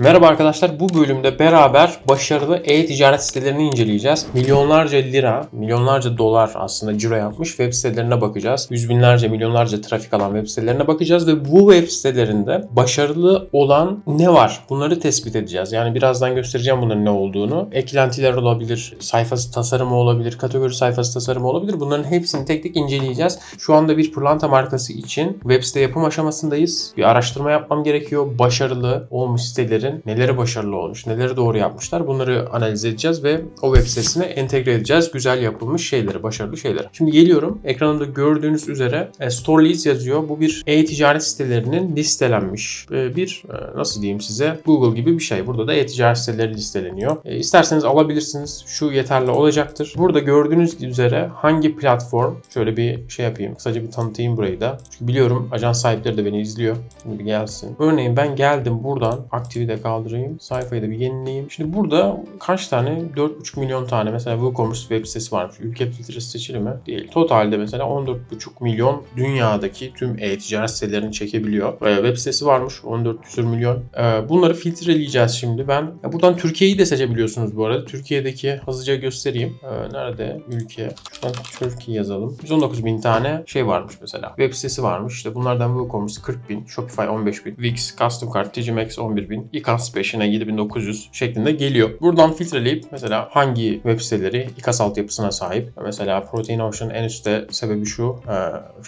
Merhaba arkadaşlar. Bu bölümde beraber başarılı e-ticaret sitelerini inceleyeceğiz. Milyonlarca lira, milyonlarca dolar aslında ciro yapmış web sitelerine bakacağız. Yüz binlerce, milyonlarca trafik alan web sitelerine bakacağız ve bu web sitelerinde başarılı olan ne var? Bunları tespit edeceğiz. Yani birazdan göstereceğim bunların ne olduğunu. Eklentiler olabilir, sayfası tasarımı olabilir, kategori sayfası tasarımı olabilir. Bunların hepsini tek tek inceleyeceğiz. Şu anda bir pırlanta markası için web site yapım aşamasındayız. Bir araştırma yapmam gerekiyor. Başarılı olmuş sitelerin neleri başarılı olmuş, neleri doğru yapmışlar bunları analiz edeceğiz ve o web sitesine entegre edeceğiz. Güzel yapılmış şeyleri, başarılı şeyleri. Şimdi geliyorum. Ekranında gördüğünüz üzere e, yazıyor. Bu bir e-ticaret sitelerinin listelenmiş e, bir e, nasıl diyeyim size Google gibi bir şey. Burada da e-ticaret siteleri listeleniyor. E, isterseniz alabilirsiniz. Şu yeterli olacaktır. Burada gördüğünüz üzere hangi platform şöyle bir şey yapayım. Kısaca bir tanıtayım burayı da. Çünkü biliyorum ajans sahipleri de beni izliyor. Şimdi bir gelsin. Örneğin ben geldim buradan aktivite kaldırayım. Sayfayı da bir yenileyim. Şimdi burada kaç tane? 4,5 milyon tane mesela WooCommerce web sitesi varmış. Ülke filtresi seçili mi? Değil. Totalde mesela 14,5 milyon dünyadaki tüm e-ticaret sitelerini çekebiliyor. Ee, web sitesi varmış. 14 küsur milyon. Ee, bunları filtreleyeceğiz şimdi. Ben buradan Türkiye'yi de seçebiliyorsunuz bu arada. Türkiye'deki hızlıca göstereyim. Ee, nerede? Ülke. Şuradan Türkiye yazalım. 119 bin tane şey varmış mesela. Web sitesi varmış. İşte bunlardan WooCommerce 40 bin, Shopify 15 bin, Wix, Custom Cart, Digimax 11 bin, iCast 5'ine 7900 şeklinde geliyor. Buradan filtreleyip mesela hangi web siteleri iCast altyapısına sahip. Mesela Protein Ocean en üstte sebebi şu. e,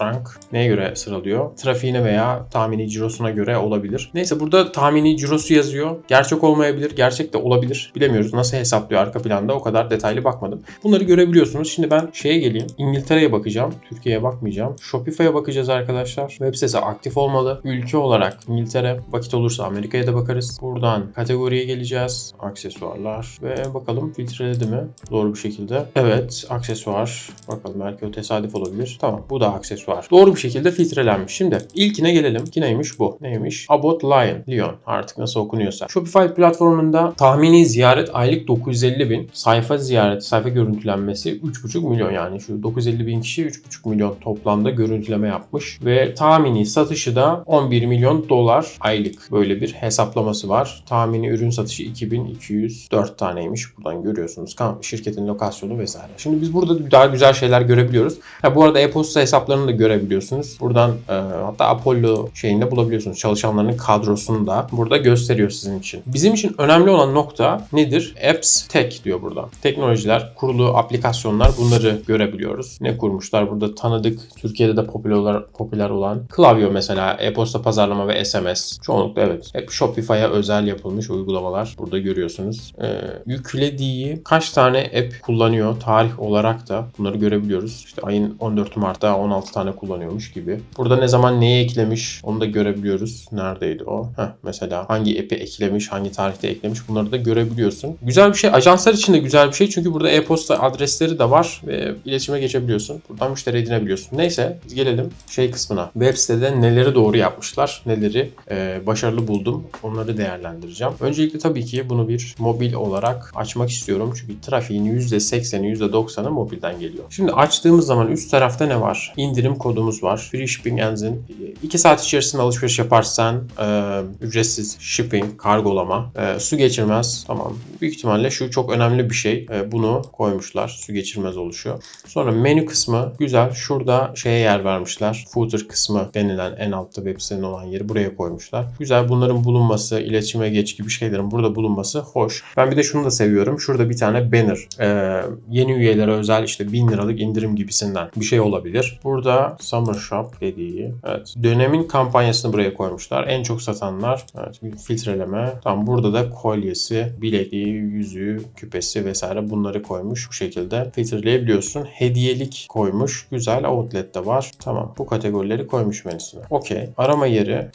rank neye göre sıralıyor? Trafiğine veya tahmini cirosuna göre olabilir. Neyse burada tahmini cirosu yazıyor. Gerçek olmayabilir. Gerçek de olabilir. Bilemiyoruz. Nasıl hesaplıyor arka planda o kadar detaylı bakmadım. Bunları görebiliyorsunuz. Şimdi ben şeye geleyim. İngiltere'ye bakacağım. Türkiye'ye bakmayacağım. Shopify'a bakacağız arkadaşlar. Web sitesi aktif olmalı. Ülke olarak İngiltere. Vakit olursa Amerika'ya da bakarız. Buradan kategoriye geleceğiz. Aksesuarlar. Ve bakalım filtreledi mi? Doğru bir şekilde. Evet. Aksesuar. Bakalım belki o tesadüf olabilir. Tamam. Bu da aksesuar. Doğru bir şekilde filtrelenmiş. Şimdi ilkine gelelim. Ki neymiş bu? Neymiş? About Lion. Leon. Artık nasıl okunuyorsa. Shopify platformunda tahmini ziyaret aylık 950 bin. Sayfa ziyaret, sayfa görüntülenmesi 3,5 milyon yani şu 950 bin kişi 3,5 milyon toplamda görüntüleme yapmış. Ve tahmini satışı da 11 milyon dolar aylık böyle bir hesaplaması var. Tahmini ürün satışı 2204 taneymiş. Buradan görüyorsunuz. Şirketin lokasyonu vesaire. Şimdi biz burada daha güzel şeyler görebiliyoruz. Ha, bu arada e-posta hesaplarını da görebiliyorsunuz. Buradan e, hatta Apollo şeyinde bulabiliyorsunuz. Çalışanların kadrosunu da burada gösteriyor sizin için. Bizim için önemli olan nokta nedir? Apps Tech diyor burada. Teknolojiler, kurulu aplikasyonlar bunları görebiliyoruz. Ne kurmuşlar? Burada tanıdık, Türkiye'de de popüler, popüler olan Klaviyo mesela, e-posta pazarlama ve SMS. Çoğunlukla evet. Hep Shopify'a özel yapılmış uygulamalar burada görüyorsunuz. Ee, yüklediği kaç tane app kullanıyor tarih olarak da bunları görebiliyoruz. İşte ayın 14 Mart'ta 16 tane kullanıyormuş gibi. Burada ne zaman neyi eklemiş onu da görebiliyoruz. Neredeydi o? Heh, mesela hangi app'i eklemiş, hangi tarihte eklemiş bunları da görebiliyorsun. Güzel bir şey. Ajanslar için de güzel bir şey. Çünkü burada e-posta adresleri de var ve iletişime geçebiliyorsun. Buradan müşteri edinebiliyorsun. Neyse biz gelelim şey kısmına. Web sitede neleri doğru yapmışlar, neleri e, başarılı buldum. Onları değerlendireceğim. Öncelikle tabii ki bunu bir mobil olarak açmak istiyorum. Çünkü trafiğin %80'i %90'ı mobilden geliyor. Şimdi açtığımız zaman üst tarafta ne var? İndirim kodumuz var. Free shipping enzin. 2 saat içerisinde alışveriş yaparsan e, ücretsiz shipping, kargolama. E, su geçirmez. Tamam. Büyük ihtimalle şu çok önemli bir şey. E, bunu koymuşlar. Su geçirmez oluşuyor. Sonra menü kısmı güzel. Şurada şeye yer vermişler. Footer kısmı denilen en altta web sitenin olan yeri buraya koymuşlar. Güzel bunların bulunması, iletişime geç gibi şeylerin burada bulunması hoş. Ben bir de şunu da seviyorum. Şurada bir tane banner. Ee, yeni üyelere özel işte 1000 liralık indirim gibisinden bir şey olabilir. Burada Summer Shop dediği. Evet. Dönemin kampanyasını buraya koymuşlar. En çok satanlar. Evet. Filtreleme. Tamam burada da kolyesi, bilekliği, yüzüğü, küpesi vesaire bunları koymuş. Bu şekilde filtreleyebiliyorsun. Hediyelik koymuş. Güzel. Outlet de var. Tamam. Bu kategorileri koymuş menüsüne. Okey. Arama yeri.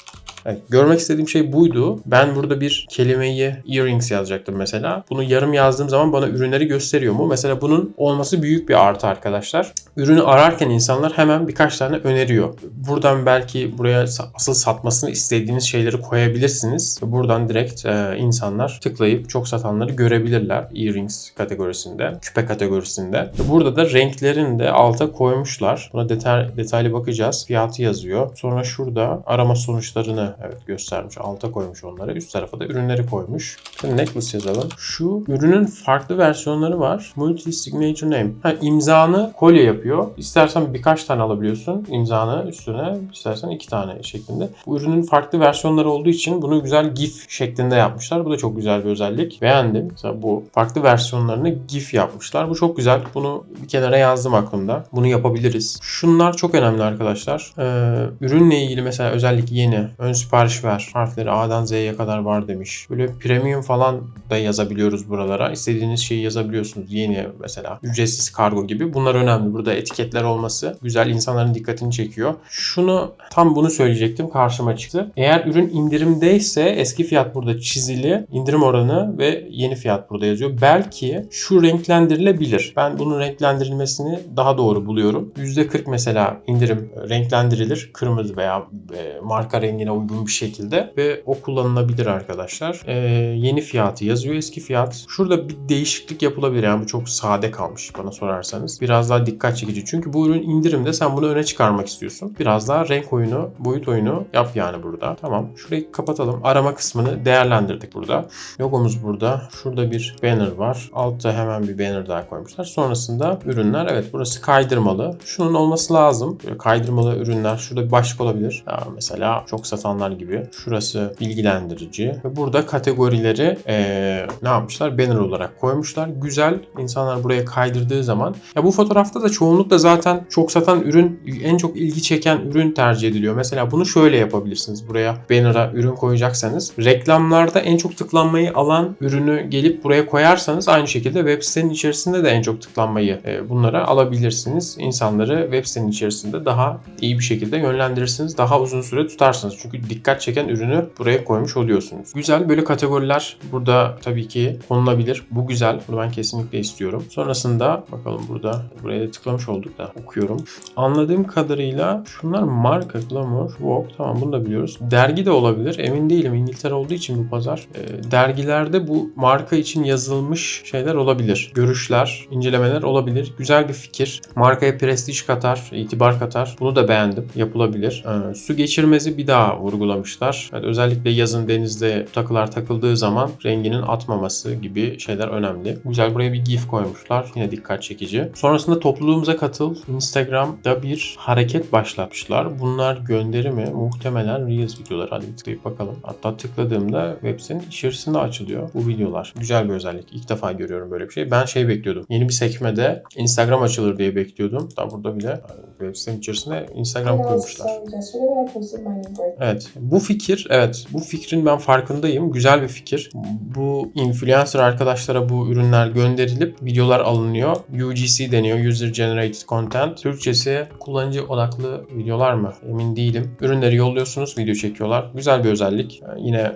Evet, görmek istediğim şey buydu. Ben burada bir kelimeyi earrings yazacaktım mesela. Bunu yarım yazdığım zaman bana ürünleri gösteriyor mu? Mesela bunun olması büyük bir artı arkadaşlar. Ürünü ararken insanlar hemen birkaç tane öneriyor. Buradan belki buraya asıl satmasını istediğiniz şeyleri koyabilirsiniz. Buradan direkt e, insanlar tıklayıp çok satanları görebilirler earrings kategorisinde, küpe kategorisinde. Burada da renklerini de alta koymuşlar. Buna detay, detaylı bakacağız. Fiyatı yazıyor. Sonra şurada arama sonuçlarını evet göstermiş. Alta koymuş onları. Üst tarafa da ürünleri koymuş. Şimdi necklace yazalım. Şu ürünün farklı versiyonları var. Multi signature name. Ha, imzanı kolye yapıyor. İstersen birkaç tane alabiliyorsun. İmzanı üstüne istersen iki tane şeklinde. Bu ürünün farklı versiyonları olduğu için bunu güzel GIF şeklinde yapmışlar. Bu da çok güzel bir özellik. Beğendim. Mesela bu farklı versiyonlarını GIF yapmışlar. Bu çok güzel. Bunu bir kenara yazdım aklımda. Bunu yapabiliriz. Şunlar çok önemli arkadaşlar. Ee, ürünle ilgili mesela özellik yeni. Ön sipariş ver. Harfleri A'dan Z'ye kadar var demiş. Böyle premium falan da yazabiliyoruz buralara. İstediğiniz şeyi yazabiliyorsunuz. Yeni mesela ücretsiz kargo gibi. Bunlar önemli. Burada etiketler olması güzel. insanların dikkatini çekiyor. Şunu tam bunu söyleyecektim. Karşıma çıktı. Eğer ürün indirimdeyse eski fiyat burada çizili. indirim oranı ve yeni fiyat burada yazıyor. Belki şu renklendirilebilir. Ben bunun renklendirilmesini daha doğru buluyorum. %40 mesela indirim renklendirilir. Kırmızı veya e, marka rengine uygun bir şekilde ve o kullanılabilir arkadaşlar. E, yeni fiyatı yazıyor eski fiyat. Şurada bir değişiklik yapılabilir. Yani bu çok sade kalmış bana sorarsanız. Biraz daha dikkat çekici. Çünkü bu ürün indirimde sen bunu öne çıkarmak istiyorsun. Biraz daha renk oyunu, boyut oyunu yap yani burada. Tamam. Şurayı kapatalım. Arama kısmını değerlendirdik burada. Logomuz burada. Şurada bir banner var. Altta hemen bir banner daha koymuşlar. Sonrasında ürünler. Evet burası kaydırmalı. Şunun olması lazım. Böyle kaydırmalı ürünler. Şurada bir başlık olabilir. Ya mesela çok satanlar gibi. Şurası bilgilendirici. Ve burada kategorileri eee, ne yapmışlar? Banner olarak koymuşlar. Güzel. İnsanlar buraya kaydırdığı zaman. Ya bu fotoğrafta da çoğunlukla zaten çok satan ürün, en çok ilgi çeken ürün tercih ediliyor. Mesela bunu şöyle yapabilirsiniz. Buraya banner'a ürün koyacaksanız reklamlarda en çok tıklanmayı alan ürünü gelip buraya koyarsanız aynı şekilde web sitenin içerisinde de en çok tıklanmayı e, bunlara alabilirsiniz. İnsanları web sitenin içerisinde daha iyi bir şekilde yönlendirirsiniz. Daha uzun süre tutarsınız. Çünkü dikkat çeken ürünü buraya koymuş oluyorsunuz. Güzel böyle kategoriler burada tabii ki konulabilir. Bu güzel. Bunu ben kesinlikle istiyorum. Sonrasında bakalım burada buraya da tıklamış olduk da okuyorum. Anladığım kadarıyla şunlar marka, Glamour, Vogue tamam bunu da biliyoruz. Dergi de olabilir. Emin değilim. İngiltere olduğu için bu pazar. e, dergilerde bu marka için yazılmış şeyler olabilir. Görüşler, incelemeler olabilir. Güzel bir fikir. Markaya prestij katar, itibar katar. Bunu da beğendim. Yapılabilir. E, su geçirmezi bir daha vurgulamışlar. Evet, özellikle yazın denizde takılar takıldığı zaman renginin atmaması gibi şeyler önemli. Güzel buraya bir gif koymuşlar. Yine dikkat çekici. Sonrasında topluluğumuza katıl. Instagram'da bir hareket başlatmışlar. Bunlar gönderi mi? Muhtemelen Reels videoları. Hadi tıklayıp bakalım. Hatta tıkladığımda web sitenin içerisinde açılıyor bu videolar. Güzel bir özellik. İlk defa görüyorum böyle bir şey. Ben şey bekliyordum. Yeni bir sekmede Instagram açılır diye bekliyordum. Daha burada bile web sitenin içerisinde Instagram koymuşlar. yesterday Evet. Bu fikir, evet. Bu fikrin ben farkındayım. Güzel bir fikir. Bu influencer arkadaşlara bu ürünler gönderilip videolar alınıyor. UGC deniyor. User Generated Content. Türkçesi kullanıcı odaklı videolar mı? Emin değilim. Ürünleri yolluyorsunuz, video çekiyorlar. Güzel bir özellik. Yani Yine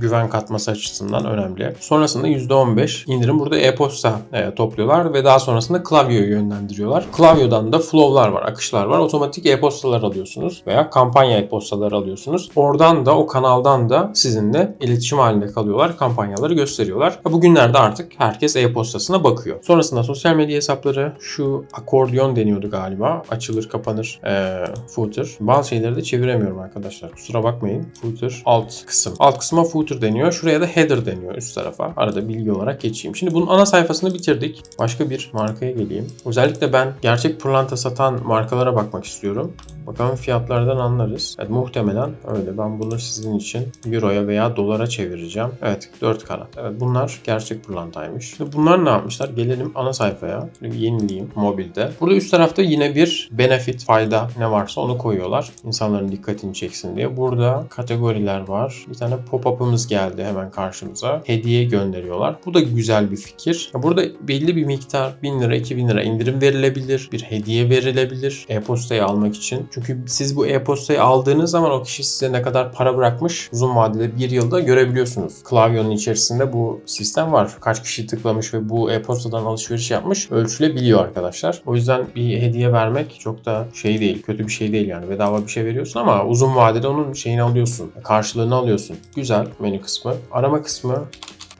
güven katması açısından önemli. Sonrasında %15 indirim. Burada e-posta e, topluyorlar ve daha sonrasında klavyeyi yönlendiriyorlar. Klavyeden de flow'lar var, akışlar var. Otomatik e-postalar alıyorsunuz veya kampanya e-postaları alıyorsunuz. Oradan da o kanaldan da sizinle iletişim halinde kalıyorlar. Kampanyaları gösteriyorlar. Bugünlerde artık herkes e-postasına bakıyor. Sonrasında sosyal medya hesapları şu akordiyon deniyordu galiba. Açılır kapanır e, footer. Bazı şeyleri de çeviremiyorum arkadaşlar. Kusura bakmayın. Footer alt kısım. Alt kısma footer deniyor. Şuraya da header deniyor üst tarafa. Arada bilgi olarak geçeyim. Şimdi bunun ana sayfasını bitirdik. Başka bir markaya geleyim. Özellikle ben gerçek pırlanta satan markalara bakmak istiyorum. Bakalım fiyatlardan anlarız. Evet, muhtemelen öyle. Ben bunu sizin için Euro'ya veya dolara çevireceğim. Evet 4 karat. Evet bunlar gerçek pırlantaymış. Şimdi bunlar ne yapmışlar? Gelelim ana sayfaya. Bir Yenileyim mobilde. Burada üst tarafta yine bir benefit, fayda ne varsa onu koyuyorlar. İnsanların dikkatini çeksin diye. Burada kategoriler var. Bir tane pop-up'ımız geldi hemen karşımıza. Hediye gönderiyorlar. Bu da güzel bir fikir. Burada belli bir miktar 1000 lira, 2000 lira indirim verilebilir. Bir hediye verilebilir. E-postayı almak için. Çünkü siz bu e-postayı aldığınız zaman o kişi size ne kadar para bırakmış uzun vadede bir yılda görebiliyorsunuz. Klavyenin içerisinde bu sistem var. Kaç kişi tıklamış ve bu e-postadan alışveriş yapmış ölçülebiliyor arkadaşlar. O yüzden bir hediye vermek çok da şey değil. Kötü bir şey değil yani. Bedava bir şey veriyorsun ama uzun vadede onun şeyini alıyorsun. Karşılığını alıyorsun. Güzel menü kısmı. Arama kısmı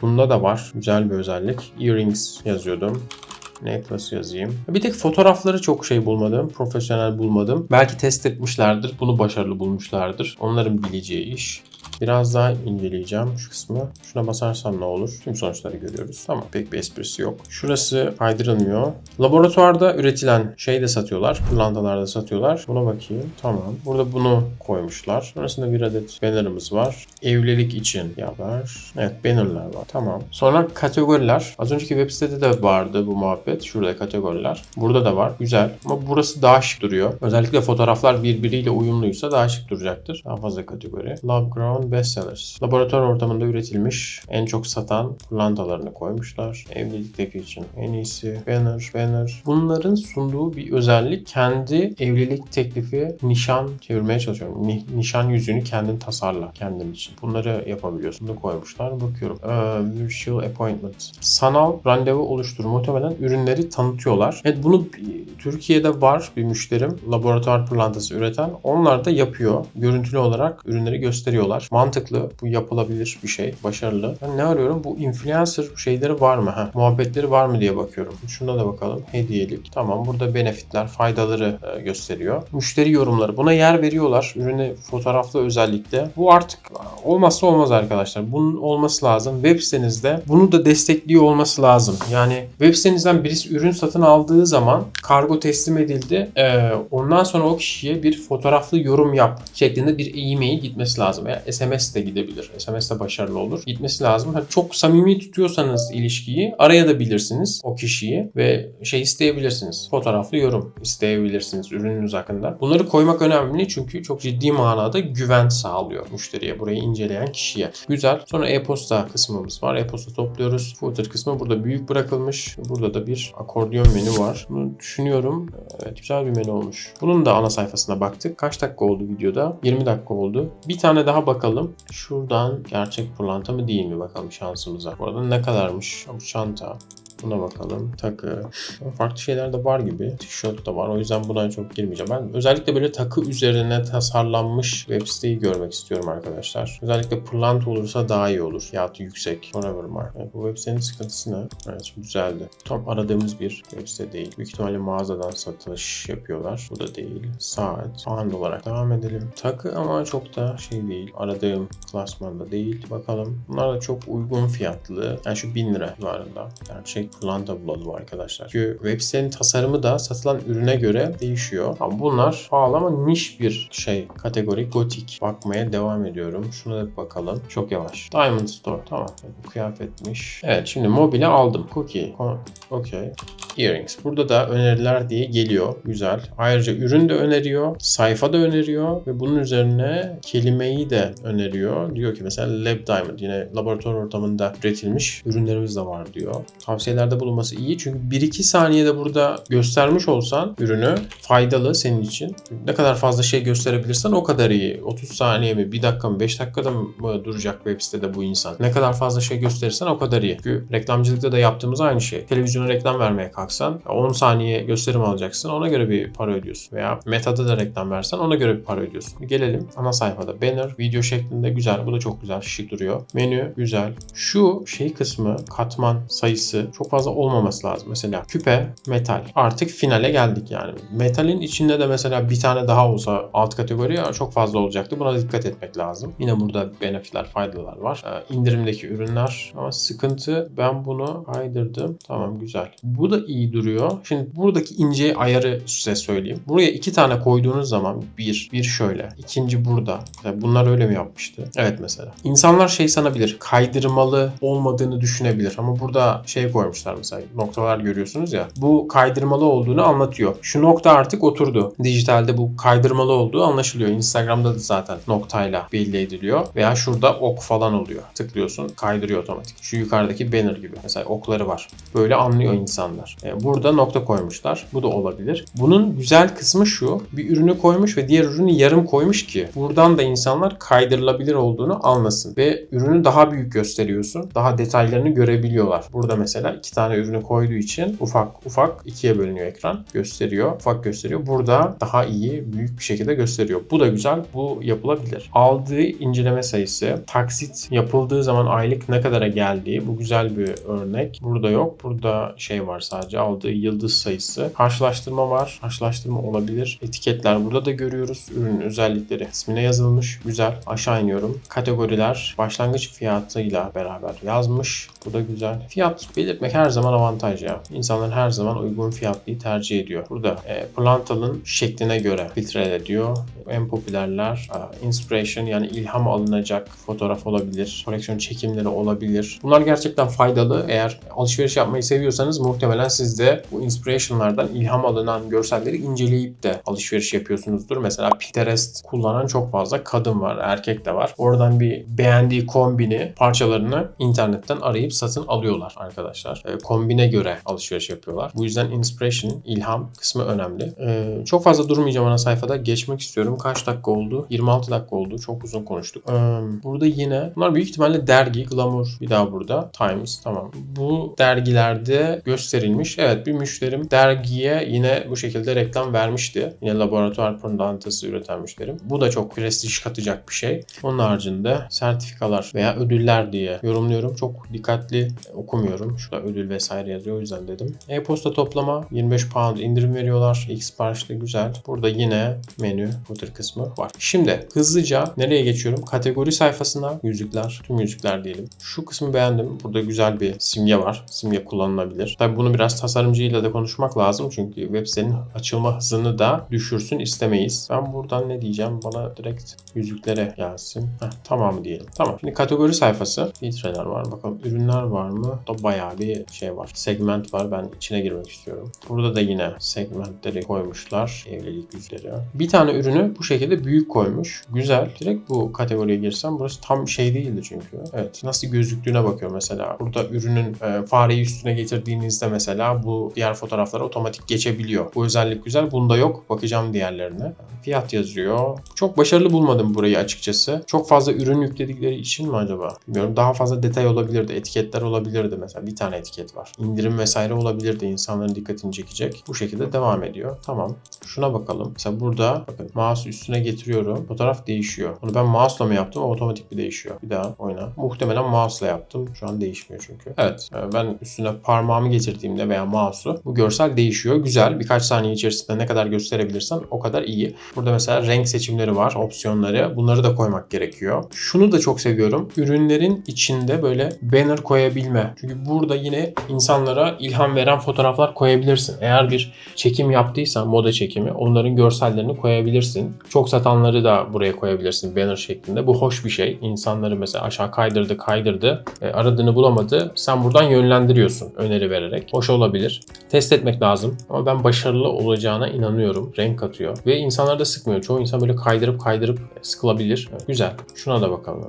Bunda da var. Güzel bir özellik. Earrings yazıyordum. Netflix yazayım. Bir tek fotoğrafları çok şey bulmadım. Profesyonel bulmadım. Belki test etmişlerdir. Bunu başarılı bulmuşlardır. Onların bileceği iş. Biraz daha inceleyeceğim şu kısmı. Şuna basarsam ne olur? Tüm sonuçları görüyoruz. Tamam pek bir esprisi yok. Şurası kaydırılmıyor. Laboratuvarda üretilen şey de satıyorlar. Pırlantalarda satıyorlar. Buna bakayım. Tamam. Burada bunu koymuşlar. Sonrasında bir adet bannerımız var. Evlilik için yapar. Evet bannerlar var. Tamam. Sonra kategoriler. Az önceki web sitede de vardı bu muhabbet. Şurada kategoriler. Burada da var. Güzel. Ama burası daha şık duruyor. Özellikle fotoğraflar birbiriyle uyumluysa daha şık duracaktır. Daha fazla kategori. Lab Ground Bestsellers. Laboratuvar ortamında üretilmiş en çok satan pırlantalarını koymuşlar. Evlilikteki için en iyisi. Banner, banner. Bunların sunduğu bir özellik kendi evlilik teklifi nişan çevirmeye çalışıyorum. Ni- nişan yüzüğünü kendin tasarla kendin için. Bunları yapabiliyorsun. Bunu koymuşlar. Bakıyorum. Ee, virtual appointment. Sanal randevu oluşturur. Muhtemelen ürünleri tanıtıyorlar. Evet bunu Türkiye'de var bir müşterim. Laboratuvar pırlantası üreten. Onlar da yapıyor. Görüntülü olarak ürünleri gösteriyorlar. Mantıklı. Bu yapılabilir bir şey. Başarılı. Ben ne arıyorum? Bu influencer şeyleri var mı? Ha, muhabbetleri var mı diye bakıyorum. Şuna da bakalım. Hediyelik. Tamam. Burada benefitler, faydaları e, gösteriyor. Müşteri yorumları. Buna yer veriyorlar. Ürünü fotoğraflı özellikle. Bu artık olmazsa olmaz arkadaşlar. Bunun olması lazım. Web sitenizde bunu da destekliyor olması lazım. Yani web sitenizden birisi ürün satın aldığı zaman kargo teslim edildi. Ee, ondan sonra o kişiye bir fotoğraflı yorum yap şeklinde bir e-mail gitmesi lazım. Veya SMS de gidebilir. SMS de başarılı olur. Gitmesi lazım. Hani çok samimi tutuyorsanız ilişkiyi arayabilirsiniz o kişiyi ve şey isteyebilirsiniz. Fotoğraflı yorum isteyebilirsiniz ürününüz hakkında. Bunları koymak önemli çünkü çok ciddi manada güven sağlıyor müşteriye, burayı inceleyen kişiye. Güzel. Sonra e-posta kısmımız var. E-posta topluyoruz. Footer kısmı burada büyük bırakılmış. Burada da bir akordiyon menü var. Bunu düşünüyorum. Evet güzel bir menü olmuş. Bunun da ana sayfasına baktık. Kaç dakika oldu videoda? 20 dakika oldu. Bir tane daha bakalım. Şuradan gerçek pırlanta mı değil mi bakalım şansımıza. Bu arada ne kadarmış? Bu çanta. Buna bakalım. Takı. Farklı şeyler de var gibi. Tişört de var. O yüzden buna çok girmeyeceğim. Ben özellikle böyle takı üzerine tasarlanmış web siteyi görmek istiyorum arkadaşlar. Özellikle pırlanta olursa daha iyi olur. Fiyatı yüksek. Forever Mark. Evet, bu web sitenin sıkıntısı ne? Evet güzeldi. Tam aradığımız bir web site değil. Büyük ihtimalle mağazadan satış yapıyorlar. Bu da değil. Saat. Pound olarak devam edelim. Takı ama çok da şey değil. Aradığım klasmanda değil. Bakalım. Bunlar da çok uygun fiyatlı. Yani şu 1000 lira civarında. Gerçek pırlanta bulalım arkadaşlar. Çünkü web sitenin tasarımı da satılan ürüne göre değişiyor. Ama bunlar pahalı ama niş bir şey. Kategori gotik. Bakmaya devam ediyorum. Şuna da bir bakalım. Çok yavaş. Diamond Store. Tamam. Kıyafetmiş. Evet şimdi mobile aldım. Cookie. Okey. Earrings. Burada da öneriler diye geliyor. Güzel. Ayrıca ürün de öneriyor. Sayfa da öneriyor. Ve bunun üzerine kelimeyi de öneriyor. Diyor ki mesela Lab Diamond. Yine laboratuvar ortamında üretilmiş ürünlerimiz de var diyor. Tavsiyelerde bulunması iyi. Çünkü 1-2 saniyede burada göstermiş olsan ürünü faydalı senin için. Ne kadar fazla şey gösterebilirsen o kadar iyi. 30 saniye mi, 1 dakika mı, 5 dakikada mı duracak web sitede bu insan? Ne kadar fazla şey gösterirsen o kadar iyi. Çünkü reklamcılıkta da yaptığımız aynı şey. Televizyona reklam vermeye kalksan 10 saniye gösterim alacaksın. Ona göre bir para ödüyorsun. Veya Meta'da da reklam versen ona göre bir para ödüyorsun. Gelelim ana sayfada. Banner video şeklinde güzel. Bu da çok güzel. Şık duruyor. Menü güzel. Şu şey kısmı katman sayısı çok fazla olmaması lazım. Mesela küpe metal. Artık finale geldik yani. Metalin içinde de mesela bir tane daha olsa alt kategori çok fazla olacaktı. Buna dikkat etmek lazım. Yine burada benefitler, faydalar var. Ee, indirimdeki ürünler ama sıkıntı ben bunu kaydırdım. Tamam güzel. Bu da iyi duruyor. Şimdi buradaki ince ayarı size söyleyeyim. Buraya iki tane koyduğunuz zaman bir, bir şöyle. ikinci burada. Bunlar öyle mi yapmıştı? Evet mesela. İnsanlar şey sanabilir. Kaydırmalı olmadığını düşünebilir. Ama burada şey koymuşlar mesela. Noktalar görüyorsunuz ya. Bu kaydırmalı olduğunu anlatıyor. Şu nokta artık oturdu. Dijitalde bu kaydırmalı olduğu anlaşılıyor. Instagram'da da zaten noktayla belli ediliyor. Veya şurada ok falan oluyor. Tıklıyorsun kaydırıyor otomatik. Şu yukarıdaki banner gibi. Mesela okları var. Böyle anlıyor insanlar. E, burada nokta koymuşlar. Bu da olabilir. Bunun güzel kısmı şu. Bir ürünü koymuş ve diğer ürünü yarım koymuş ki buradan da insanlar kaydırılabilir olduğunu anlasın. Ve ürünü daha büyük gösteriyorsun. Daha detaylarını görebiliyorlar. Burada mesela iki tane ürünü koyduğu için ufak ufak ikiye bölünüyor ekran. Gösteriyor. Ufak gösteriyor. Burada daha iyi büyük bir şekilde gösteriyor. Bu da güzel. Bu yapılabilir. Aldığı inceleme sayısı, taksit yapıldığı zaman aylık ne kadara geldiği bu güzel bir örnek. Burada yok. Burada şey var sadece aldığı yıldız sayısı. Karşılaştırma var. Karşılaştırma olabilir. Etiketler burada da görüyoruz. Ürünün özellikleri ismine yazılmış. Güzel. Aşağı iniyorum. Kategoriler başlangıç fiyatıyla beraber yazmış. Bu da güzel. Fiyat belirtmek her zaman avantaj ya. İnsanlar her zaman uygun fiyatlıyı tercih ediyor. Burada e, Plantal'ın şekline göre filtre ediyor. En popülerler e, inspiration yani ilham alınacak fotoğraf olabilir. Koleksiyon çekimleri olabilir. Bunlar gerçekten faydalı. Eğer alışveriş yapmayı seviyorsanız muhtemelen siz de bu inspiration'lardan ilham alınan görselleri inceleyip de alışveriş yapıyorsunuzdur. Mesela Pinterest kullanan çok fazla kadın var, erkek de var. Oradan bir beğendiği kombini, parçalarını internetten arayıp satın alıyorlar arkadaşlar. E, kombine göre alışveriş yapıyorlar. Bu yüzden inspiration, ilham kısmı önemli. E, çok fazla durmayacağım ana sayfada. Geçmek istiyorum. Kaç dakika oldu? 26 dakika oldu. Çok uzun konuştuk. E, burada yine bunlar büyük ihtimalle dergi, Glamour bir daha burada. Times tamam. Bu dergilerde gösterilmiş. Evet bir müşterim dergiye yine bu şekilde reklam vermişti. Yine laboratuvar pırlantası üreten müşterim. Bu da çok prestij katacak bir şey. Onun haricinde sertifikalar veya ödüller diye yorumluyorum. Çok dikkatli okumuyorum. Şurada ödül vesaire yazıyor o yüzden dedim. E-posta toplama 25 pound indirim veriyorlar. İlk siparişte güzel. Burada yine menü footer kısmı var. Şimdi hızlıca nereye geçiyorum? Kategori sayfasına yüzükler, tüm yüzükler diyelim. Şu kısmı beğendim. Burada güzel bir simge var. Simge kullanılabilir. Tabi bunu biraz tasarımcıyla da konuşmak lazım. Çünkü web sitenin açılma hızını da düşürsün istemeyiz. Ben buradan ne diyeceğim? Bana direkt yüzüklere gelsin. Heh, tamam diyelim. Tamam. Şimdi kategori sayfası. Filtreler var. Bakalım ürünler var mı? Da bayağı bir şey var. Segment var. Ben içine girmek istiyorum. Burada da yine segmentleri koymuşlar. Evlilik yüzleri. Bir tane ürünü bu şekilde büyük koymuş. Güzel. Direkt bu kategoriye girsem burası tam şey değildi çünkü. Evet. Nasıl gözüktüğüne bakıyor mesela. Burada ürünün e, fareyi üstüne getirdiğinizde mesela bu diğer fotoğraflara otomatik geçebiliyor. Bu özellik güzel. Bunda yok. Bakacağım diğerlerine. Fiyat yazıyor. Çok başarılı bulmadım burayı açıkçası. Çok fazla ürün yükledikleri için mi acaba? Bilmiyorum. Daha fazla detay olabilirdi. Etiketler olabilirdi mesela. Bir tane etiket var. İndirim vesaire olabilirdi. İnsanların dikkatini çekecek. Bu şekilde devam ediyor. Tamam. Şuna bakalım. Mesela burada bakın mouse üstüne getiriyorum. Fotoğraf değişiyor. Bunu ben mouse'la mı yaptım? Otomatik bir değişiyor. Bir daha oyna. Muhtemelen mouse'la yaptım. Şu an değişmiyor çünkü. Evet. e, Ben üstüne parmağımı getirdiğimde veya mouse'u bu görsel değişiyor. Güzel. Birkaç saniye içerisinde ne kadar gösterebilirsen o kadar iyi. Burada mesela renk seçimleri var. Opsiyonları. Bunları da koymak gerekiyor. Şunu da çok seviyorum. Ürünlerin içinde böyle banner koyabilme. Çünkü burada yine insanlara ilham veren fotoğraflar koyabilirsin. Eğer bir çekim yaptıysan moda çekimi onların görsellerini koyabilirsin. Çok satanları da buraya koyabilirsin banner şeklinde. Bu hoş bir şey. İnsanları mesela aşağı kaydırdı kaydırdı. E, aradığını bulamadı. Sen buradan yönlendiriyorsun öneri vererek. Hoş olabilir. Test etmek lazım. Ama ben başarılı olacağına inanıyorum. Renk katıyor. Ve insanlar da sıkmıyor. Çoğu insan böyle kaydırıp kaydırıp sıkılabilir. Güzel. Şuna da bakalım.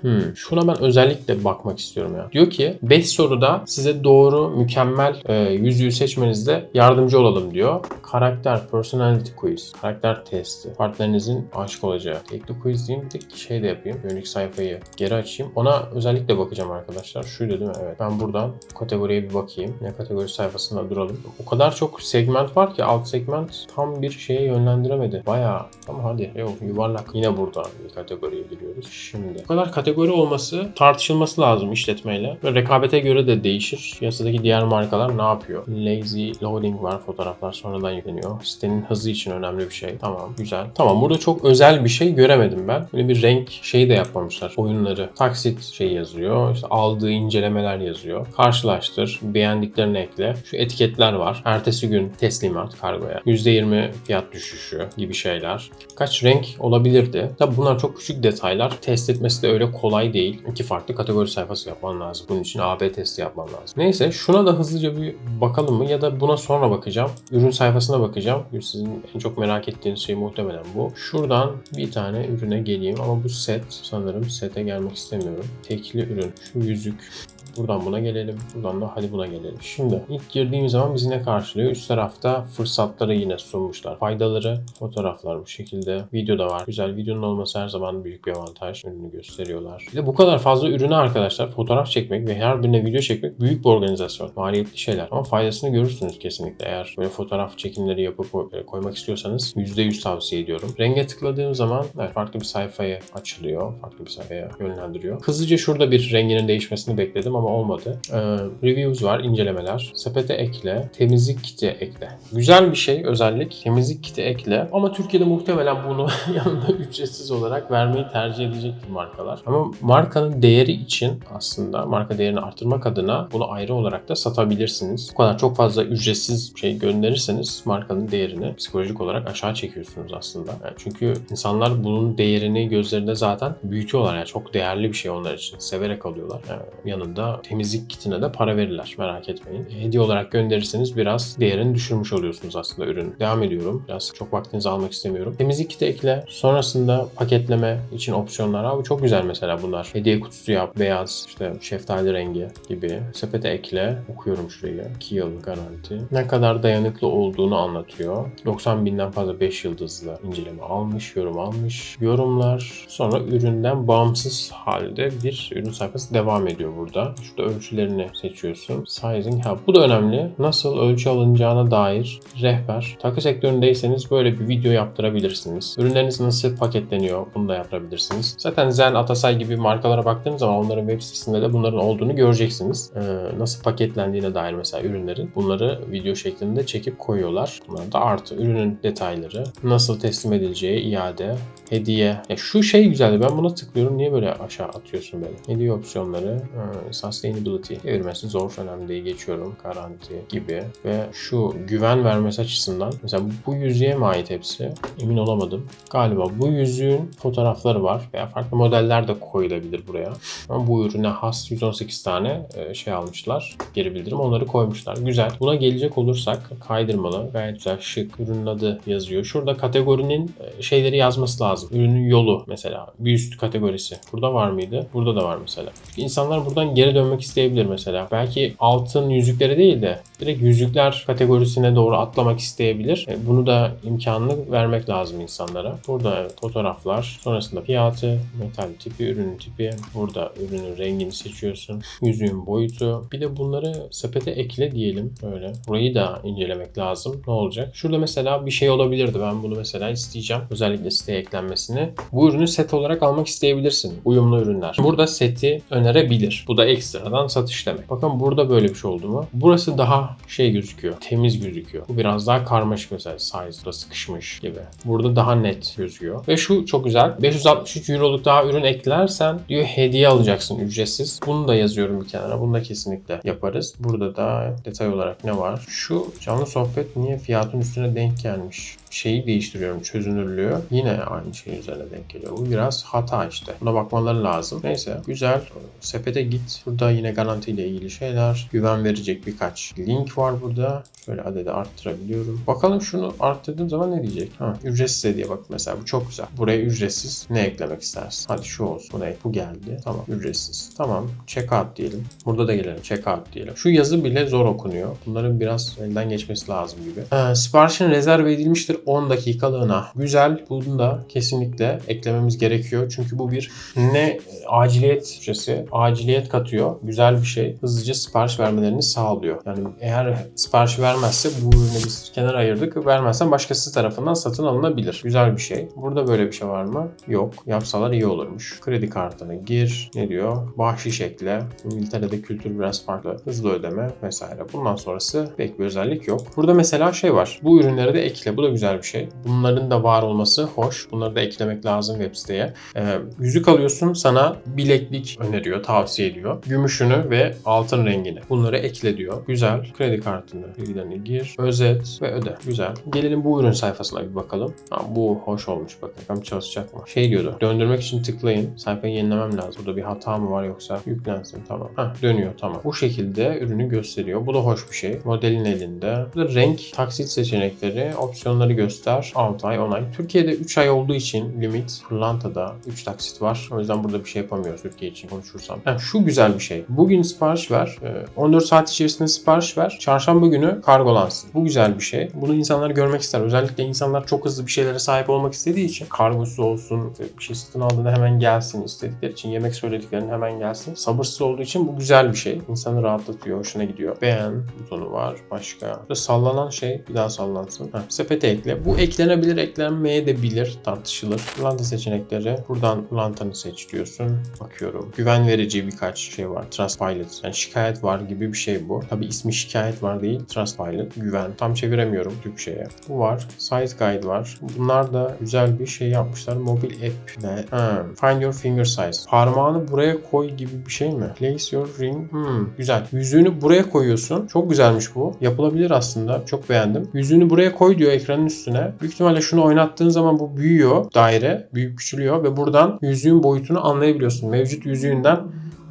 Hmm. Şuna ben özellikle bakmak istiyorum ya. Diyor ki 5 soruda size doğru mükemmel e, yüzüğü seçmenizde yardımcı olalım diyor. Karakter, personality quiz, karakter testi. Partnerinizin aşık olacağı. Tekli quiz diyeyim bir de şey de yapayım. Önceki sayfayı geri açayım. Ona özellikle bakacağım arkadaşlar. Şuydu değil mi? Evet. Ben buradan kategoriye bir bakayım. Ne kategori sayfasında duralım. O kadar çok segment var ki alt segment tam bir şeye yönlendiremedi. Bayağı ama hadi yok yuvarlak. Yine buradan bir kategoriye giriyoruz. Şimdi bu kadar kategori olması tartışılması lazım işletmeyle. Ve rekabete göre de değişir. Piyasadaki diğer markalar ne yapıyor? Lazy loading var. Fotoğraflar sonradan yükleniyor. Sitenin hızı için önemli bir şey. Tamam güzel. Tamam burada çok özel bir şey göremedim ben. Böyle bir renk şeyi de yapmamışlar. Oyunları. Taksit şey yazıyor. İşte aldığı incelemeler yazıyor. Karşılaştır. Beğendiklerini ekle. Şu etiketler var. Ertesi gün teslimat kargoya. %20 fiyat düşüşü gibi şeyler. Kaç renk olabilirdi. Tabi bunlar çok küçük detaylar. Test etmesi de öyle kolay değil. İki farklı kategori sayfası yapman lazım. Bunun için AB testi yapman lazım. Neyse şuna da hızlıca bir bakalım mı? Ya da buna sonra bakacağım. Ürün sayfasına bakacağım. Sizin en çok merak ettiğiniz şey muhtemelen bu. Şuradan bir tane ürüne geleyim ama bu set sanırım sete gelmek istemiyorum. Tekli ürün. Şu yüzük. Buradan buna gelelim. Buradan da hadi buna gelelim. Şimdi ilk girdiğim zaman bizi ne karşılıyor? Üst tarafta fırsatları yine sunmuşlar. Faydaları, fotoğraflar bu şekilde. Video da var. Güzel videonun olması her zaman büyük bir avantaj. Ürünü gösteriyorlar. Bir de bu kadar fazla ürüne arkadaşlar fotoğraf çekmek ve her birine video çekmek büyük bir organizasyon. Maliyetli şeyler. Ama faydasını görürsünüz kesinlikle. Eğer böyle fotoğraf çekimleri yapıp koymak istiyorsanız %100 tavsiye ediyorum. Renge tıkladığım zaman evet, farklı bir sayfaya açılıyor. Farklı bir sayfaya yönlendiriyor. Hızlıca şurada bir renginin değişmesini bekledim ama ama olmadı. Ee, reviews var, incelemeler. Sepete ekle, temizlik kiti ekle. Güzel bir şey özellik. Temizlik kiti ekle. Ama Türkiye'de muhtemelen bunu yanında ücretsiz olarak vermeyi tercih edecektir markalar. Ama markanın değeri için aslında marka değerini artırmak adına bunu ayrı olarak da satabilirsiniz. Bu kadar çok fazla ücretsiz şey gönderirseniz markanın değerini psikolojik olarak aşağı çekiyorsunuz aslında. Yani çünkü insanlar bunun değerini gözlerinde zaten büyütüyorlar. Yani çok değerli bir şey onlar için. Severek alıyorlar. Yani yanında temizlik kitine de para verirler. Merak etmeyin. Hediye olarak gönderirseniz biraz değerini düşürmüş oluyorsunuz aslında ürün. Devam ediyorum. Biraz çok vaktinizi almak istemiyorum. Temizlik kiti ekle. Sonrasında paketleme için opsiyonlar. Abi çok güzel mesela bunlar. Hediye kutusu yap. Beyaz, işte şeftali rengi gibi. Sepete ekle. Okuyorum şurayı. 2 yıl garanti. Ne kadar dayanıklı olduğunu anlatıyor. 90 binden fazla 5 yıldızlı inceleme almış, yorum almış. Yorumlar. Sonra üründen bağımsız halde bir ürün sayfası devam ediyor burada. Şurada ölçülerini seçiyorsun. Sizing Hub. Bu da önemli. Nasıl ölçü alınacağına dair rehber. Takı sektöründeyseniz böyle bir video yaptırabilirsiniz. Ürünleriniz nasıl paketleniyor bunu da yapabilirsiniz. Zaten Zen, Atasay gibi markalara baktığınız zaman onların web sitesinde de bunların olduğunu göreceksiniz. Ee, nasıl paketlendiğine dair mesela ürünlerin bunları video şeklinde çekip koyuyorlar. Bunlar da artı ürünün detayları, nasıl teslim edileceği, iade, hediye. Ya şu şey güzeldi. Ben buna tıklıyorum. Niye böyle aşağı atıyorsun beni? Hediye opsiyonları, e, sustainability. Çevirmesi zor. Önemli değil. Geçiyorum. Garanti gibi. Ve şu güven vermesi açısından mesela bu yüzüğe mi ait hepsi? Emin olamadım. Galiba bu yüzüğün fotoğrafları var. Veya farklı modeller de koyulabilir buraya. Ama bu ürüne has 118 tane e, şey almışlar. Geri bildirim. Onları koymuşlar. Güzel. Buna gelecek olursak kaydırmalı. Gayet güzel. Şık. Ürünün adı yazıyor. Şurada kategorinin e, şeyleri yazması lazım. Ürünün yolu mesela. Bir üst kategorisi. Burada var mıydı? Burada da var mesela. Çünkü insanlar buradan geri dönmek isteyebilir mesela. Belki altın yüzüklere değil de direkt yüzükler kategorisine doğru atlamak isteyebilir. E, Bunu da imkanını vermek lazım insanlara. Burada fotoğraflar. Sonrasında fiyatı, metal tipi, ürün tipi. Burada ürünün rengini seçiyorsun. Yüzüğün boyutu. Bir de bunları sepete ekle diyelim. Böyle. Burayı da incelemek lazım. Ne olacak? Şurada mesela bir şey olabilirdi. Ben bunu mesela isteyeceğim. Özellikle siteye eklenmesini. Bu ürünü set olarak almak isteyebilirsin. Uyumlu ürünler. Burada seti önerebilir. Bu da ekstradan satış demek. Bakın burada böyle bir şey oldu mu? Burası daha şey gözüküyor. Temiz gözüküyor. Bu biraz daha karmaşık mesela. Size'da sıkışmış gibi. Burada daha net gözüküyor. Ve şu çok güzel. 563 euroluk daha ürün eklersen diyor hediye alacaksın ücretsiz. Bunu da yazıyorum bir kenara. Bunu da kesinlikle yaparız. Burada da detay olarak ne var? Şu canlı sohbet niye fiyatın üstüne denk gelmiş? Şeyi değiştiriyorum çözünürlüğü. Yine aynı şey üzerine denk geliyor. Bu biraz hata işte. Buna bakmaları lazım. Neyse güzel. Sepete git. Burada yine garantiyle ilgili şeyler. Güven verecek birkaç link var burada. Şöyle adedi arttırabiliyorum. Bakalım şunu arttırdığım zaman ne diyecek? Ha, ücretsiz hediye bak mesela bu çok güzel. Buraya ücretsiz ne eklemek istersin? Hadi şu olsun. Bu ne? Bu geldi. Tamam ücretsiz. Tamam checkout diyelim. Burada da gelelim checkout diyelim. Şu yazı bile zor okunuyor. Bunların biraz elden geçmesi lazım gibi. Ee, siparişin rezerve edilmiştir 10 dakikalığına. Güzel. Bunu da kesinlikle eklememiz gerekiyor. Çünkü bu bir ne aciliyet şişesi, aciliyet katıyor. Güzel bir şey. Hızlıca sipariş vermelerini sağlıyor. Yani eğer sipariş vermezse bu ürünü biz kenara ayırdık. Vermezsen başkası tarafından satın alınabilir. Güzel bir şey. Burada böyle bir şey var mı? Yok. Yapsalar iyi olurmuş. Kredi kartını gir. Ne diyor? Bahşiş ekle. İngiltere'de kültür biraz farklı. Hızlı ödeme vesaire. Bundan sonrası pek bir özellik yok. Burada mesela şey var. Bu ürünleri de ekle. Bu da güzel bir şey. Bunların da var olması hoş. Bunları da eklemek lazım web siteye. Ee, yüzük alıyorsun sana bileklik öneriyor, tavsiye ediyor. Gümüşünü ve altın rengini. Bunları ekle diyor. Güzel. Kredi kartını, bilgilerini gir. Özet ve öde. Güzel. Gelelim bu ürün sayfasına bir bakalım. Ha, bu hoş olmuş bakın. Bakalım çalışacak mı? Şey diyordu. Döndürmek için tıklayın. Sayfayı yenilemem lazım. Burada bir hata mı var yoksa yüklensin. Tamam. Ha, dönüyor tamam. Bu şekilde ürünü gösteriyor. Bu da hoş bir şey. Modelin elinde. Burada renk, taksit seçenekleri, opsiyonları göster. 6 ay, 10 ay. Türkiye'de 3 ay olduğu için limit. Pırlanta'da 3 taksit var. O yüzden burada bir şey yapamıyoruz Türkiye için konuşursam. Ha, şu güzel bir şey. Bugün sipariş ver. Ee, 14 saat içerisinde sipariş ver. çarşamba günü kargolansın. Bu güzel bir şey. Bunu insanlar görmek ister. Özellikle insanlar çok hızlı bir şeylere sahip olmak istediği için kargosu olsun, bir şey satın aldığında hemen gelsin istedikleri için, yemek söylediklerinin hemen gelsin. Sabırsız olduğu için bu güzel bir şey. İnsanı rahatlatıyor, hoşuna gidiyor. Beğen butonu var. Başka. Burada sallanan şey bir daha sallansın. Heh, sepete ekle. Bu eklenebilir, eklenmeye de bilir. Tartışılır. Lanta seçenekleri. Buradan lantanı seç diyorsun. Bakıyorum. Güven verici birkaç şey var. Trustpilot. Yani şikayet var gibi bir şey bu. Tabi ismi şikayet var değil. Trustpilot. Güven. Tam çeviremiyorum Türkçe'ye. Bu var. Size Guide var. Bunlar da güzel bir şey yapmışlar. Mobil app ne? Ha, Find your finger size. Parmağını buraya koy gibi bir şey mi? Place your ring. Hmm, güzel. Yüzüğünü buraya koyuyorsun. Çok güzelmiş bu. Yapılabilir aslında. Çok beğendim. Yüzüğünü buraya koy diyor ekranın üstüne. Büyük ihtimalle şunu oynattığın zaman bu büyüyor. Daire. Büyük küçülüyor ve buradan yüzüğün boyutunu anlayabiliyorsun. Mevcut yüzüğünden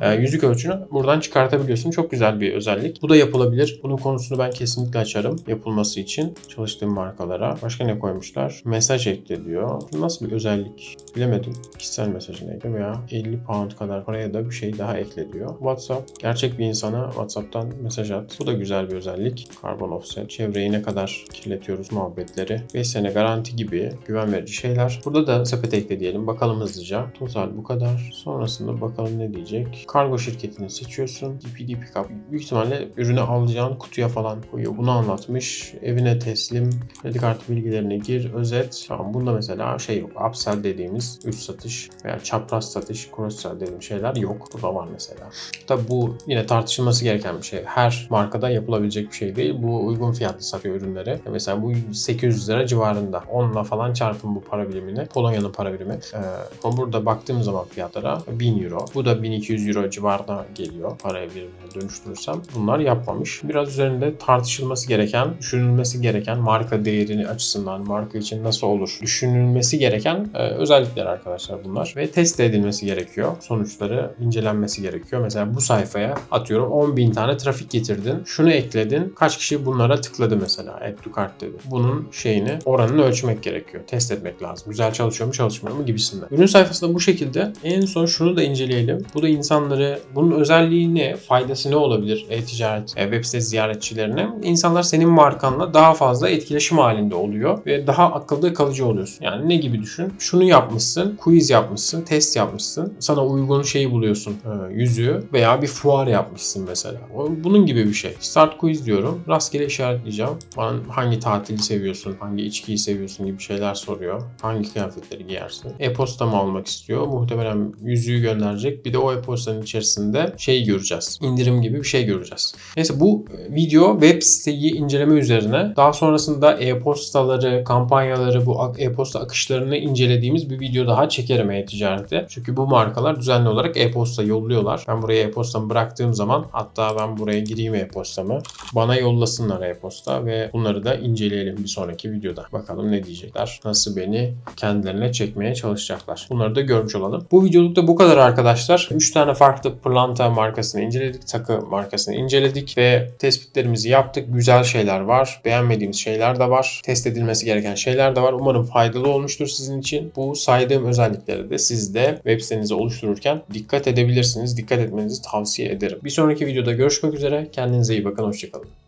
e, yüzük ölçünü buradan çıkartabiliyorsun. Çok güzel bir özellik. Bu da yapılabilir. Bunun konusunu ben kesinlikle açarım yapılması için çalıştığım markalara. Başka ne koymuşlar? Mesaj ekle diyor. Nasıl bir özellik? Bilemedim. Kişisel mesajını ekle veya 50 pound kadar paraya da bir şey daha ekle diyor. WhatsApp. Gerçek bir insana WhatsApp'tan mesaj at. Bu da güzel bir özellik. Carbon offset. Çevreyi ne kadar kirletiyoruz muhabbetleri. 5 sene garanti gibi güven verici şeyler. Burada da sepete ekle diyelim. Bakalım hızlıca. Total bu kadar. Sonrasında bakalım ne diyecek. Kargo şirketini seçiyorsun. DPD Pickup. Büyük ihtimalle ürünü alacağın kutuya falan koyuyor. Bunu anlatmış. Evine teslim. Kredi kartı bilgilerini gir. Özet. Tamam bunda mesela şey yok. Upsell dediğimiz üst satış veya çapraz satış, cross sell dediğim şeyler yok. Bu da var mesela. Tabi bu yine tartışılması gereken bir şey. Her markada yapılabilecek bir şey değil. Bu uygun fiyatlı satıyor ürünleri. Mesela bu 800 lira civarında. Onunla falan çarpın bu para birimini. Polonya'nın para birimi. Ee, burada baktığım zaman fiyatlara 1000 euro. Bu da 1200 euro civarına geliyor paraya birimine dönüştürürsem. Bunlar yapmamış. Biraz üzerinde tartışılması gereken, düşünülmesi gereken marka değerini açısından marka için nasıl olur düşünülmesi gereken e, özellikler arkadaşlar bunlar. Ve test edilmesi gerekiyor. Sonuçları incelenmesi gerekiyor. Mesela bu sayfaya atıyorum 10.000 tane trafik getirdin. Şunu ekledin. Kaç kişi bunlara tıkladı mesela. Add to cart dedi. Bunun şeyini, oranını ölçmek gerekiyor. Test etmek lazım. Güzel çalışıyor mu çalışmıyor mu gibisinden. Ürün sayfasında bu şekilde. En son şunu da inceleyelim. Bu da insanları, bunun özelliği ne? Faydası ne olabilir e-ticaret, e, web sitesi ziyaretçilerine? İnsanlar senin markanla daha fazla etkileşim halinde oluyor ve daha akılda kalıcı oluyorsun. Yani ne gibi düşün? Şunu yapmışsın, quiz yapmışsın, test yapmışsın. Sana uygun şeyi buluyorsun. e, yüzüğü veya bir fuar yapmışsın mesela. Bunun gibi bir şey. Start quiz diyorum. Rastgele işaretleyeceğim. Bana hangi tatili seviyorsun, hangi içkiyi seviyorsun gibi şeyler soruyor. Hangi kıyafetleri giyersin? E-posta mı almak istiyor? Muhtemelen yüzüğü gönderecek. Bir de o e-postanın içerisinde şey göreceğiz. İndirim gibi bir şey göreceğiz. Neyse bu e, video web siteyi inceleme üzerine. Daha sonrasında e-postaları, kampanyaları, bu e-posta akışlarını incelediğimiz bir video daha çekerim e-ticarette. Çünkü bu markalar düzenli olarak e-posta yolluyorlar. Ben buraya e-postamı bıraktığım zaman hatta ben buraya gireyim e-postamı. Bana yollasınlar e-posta ve bunları da inceleyelim bir sonraki videoda. Bakalım ne diyecekler. Nasıl beni kendilerine çekmeye çalışacaklar. Bunları da görmüş olalım. Bu videolukta bu kadar arkadaşlar. 3 tane farklı Planta markasını inceledik. Takı markasını inceledik ve tespitlerimizi yaptık. Güzel şeyler var. Beğenmediğimiz şeyler de var. Test edilmesi gereken şeyler de var. Umarım faydalı olmuştur sizin için. Bu saydığım özellikleri de siz de web sitenizi oluştururken dikkat edebilirsiniz. Dikkat etmenizi tavsiye ederim. Bir sonraki videoda görüşmek üzere. Kendinize iyi bakın. Hoşçakalın.